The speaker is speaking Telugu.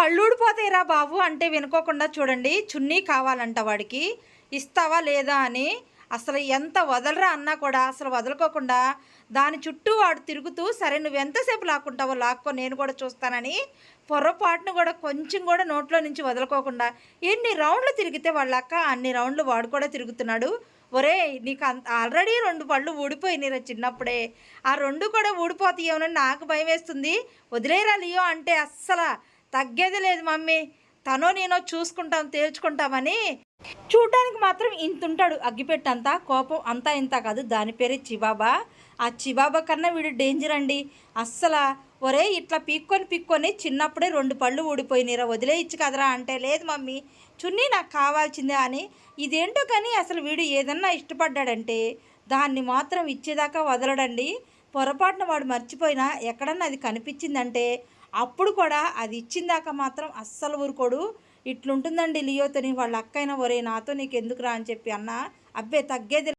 పళ్ళు ఊడిపోతాయిరా బాబు అంటే వినుకోకుండా చూడండి. చున్నీ కావాలంట వాడికి. ఇస్తావా లేదా అని అసలు ఎంత వదలరా అన్నా కూడా అసలు వదలుకోకుండా దాని చుట్టూ వాడు తిరుగుతూ సరే నువ్వు ఎంతసేపు లాక్కుంటావో లాక్కో నేను కూడా చూస్తానని పొరపాటును కూడా కొంచెం కూడా నోట్లో నుంచి వదలుకోకుండా ఎన్ని రౌండ్లు తిరిగితే వాళ్ళక్క అన్ని రౌండ్లు వాడు కూడా తిరుగుతున్నాడు. ఒరే నీకు అంత ఆల్రెడీ రెండు పళ్ళు ఊడిపోయినాయిరా చిన్నప్పుడే. ఆ రెండు కూడా ఊడిపోతాయేమోనని నాకు భయం వేస్తుంది. వదిలేరా లియో అంటే అస్సలు. తగ్గేది లేదు మమ్మీ. తనో నేనో చూసుకుంటాం తేల్చుకుంటామని చూడడానికి మాత్రం ఇంతుంటాడు అగ్గిపెట్టంతా కోపం అంతా ఇంత కాదు. దాని పేరే చిబాబా. ఆ చిబాబా కన్నా వీడు డేంజర్ అండి. అస్సలు ఒరే ఇట్లా పీక్కొని పీక్కొని చిన్నప్పుడే రెండు పళ్ళు ఊడిపోయినాయిరా వదిలేయచ్చు కదరా అంటే లేదు మమ్మీ. చున్నీ నాకు కావాల్సిందే అని. ఇదేంటో కానీ అసలు వీడు ఏదన్నా ఇష్టపడ్డాడంటే దాన్ని మాత్రం ఇచ్చేదాకా వదలడండి. పొరపాటున వాడు మర్చిపోయినా ఎక్కడన్నా అది కనిపించిందంటే అప్పుడు కూడా అది ఇచ్చిందాక మాత్రం అస్సలు ఊరుకోడు. ఇట్లుంటుందండి లియోతోని వాళ్ళ అక్కైనా ఒరే నాతో నీకు ఎందుకురా అని చెప్పి అన్న. అబ్బే తగ్గేది